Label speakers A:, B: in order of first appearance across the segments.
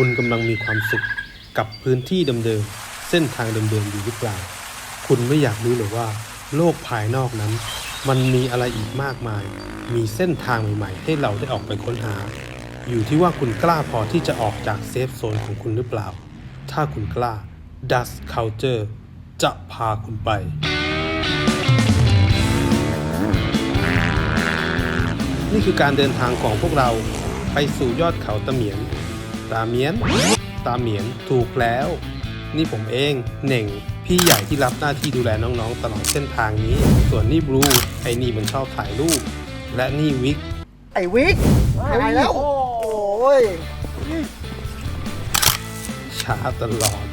A: คุณกำลังมีความสุขกับพื้นที่เดิมๆ เส้นทางเดิมๆ อยู่หรือเปล่า คุณไม่อยากรู้เลยว่า โลกภายนอกนั้น มันมีอะไรอีกมากมาย มีเส้นทางใหม่ ๆ ให้เราได้ออกไปค้นหา อยู่ที่ว่าคุณกล้าพอที่จะออกจากเซฟโซนของคุณหรือเปล่า ถ้าคุณกล้า Dust Culture จะพาคุณไปนี่คือการเดินทางของพวกเราไปสู่ยอดเขาตะเหมียน ตาเมียน ตาเหมียนถูกแล้ว นี่ผมเองเหน่ง พี่ใหญ่ที่รับหน้าที่ดูแลน้องๆ ตลอดเส้นทางนี้ ส่วนนี่บลูไอ้นี่มันชอบถ่ายรูป และนี่วิก
B: ไอ้วิกตายแล้ว โอ้ย
A: ช้าตลอด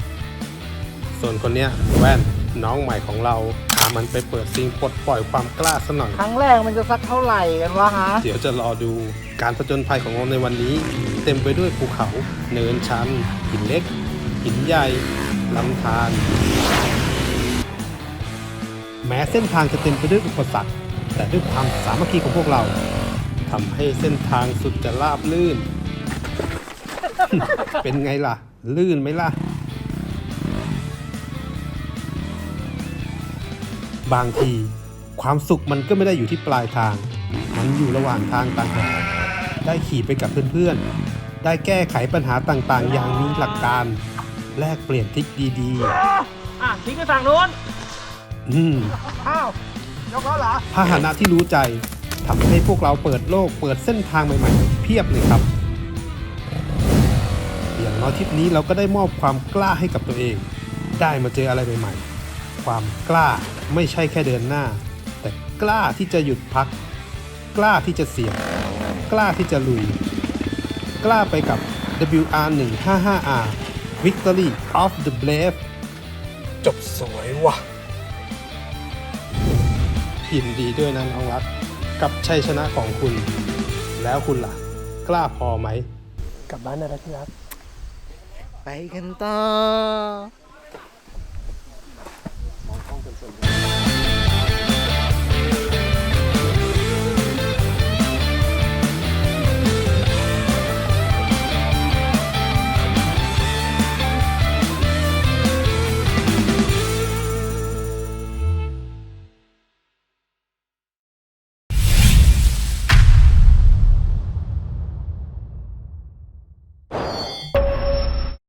A: ส่วนคนเนี้ยแว่นน้องใหม่ของเราพา มันไปเปิดซิงปลดปล่อยความกล้าซะหน่อย
B: ครั้งแรกมันจะสักเท่าไหร่กันวะฮะ
A: เดี๋ยวจะรอดูการผจญภัยของเราในวันนี้ เต็มไปด้วยภูเขา เนินชัน หินเล็ก หินใหญ่ลำธารแม้เส้นทางจะเต็มไปด้วยอุปสรรค แต่ด้วยความสามัคคีของพวกเราทำให้เส้นทางสุดจะราบลื่น เป็นไงล่ะ ลื่นไหมล่ะ บางที ความสุขมันก็ไม่ได้อยู่ที่ปลายทาง มันอยู่ระหว่างทางต่างหากได้ขี่ไปกับเพื่อนๆ ได้แก้ไขปัญหาต่างๆ อย่างมีหลักการ แลกเปลี่ยนทริคดี
B: อะทิ้งไปฝั่งนู้น
A: ๆ อืม
B: อ้าวยกแล้วเหรอ
A: พาหนะที่รู้ใจทำให้พวกเราเปิดโลกเปิดเส้นทางใหม่ๆ เพียบเลยครับ อย่างน้อยทริปนี้เราก็ได้มอบความกล้าให้กับตัวเอง ได้มาเจออะไรใหม่ๆ ความกล้าไม่ใช่แค่เดินหน้า แต่กล้าที่จะหยุดพัก กล้าที่จะเสี่ยง กล้าที่จะลุย กล้าไปกับ WR155R Victory of the Brave จบสวยว่ะยินดีด้วยนะน้องรัก กับชัยชนะของคุณ แล้วคุณล่ะ กล้าพอไหม กลับบ้านนะที่รัก
B: ไปกันต่อ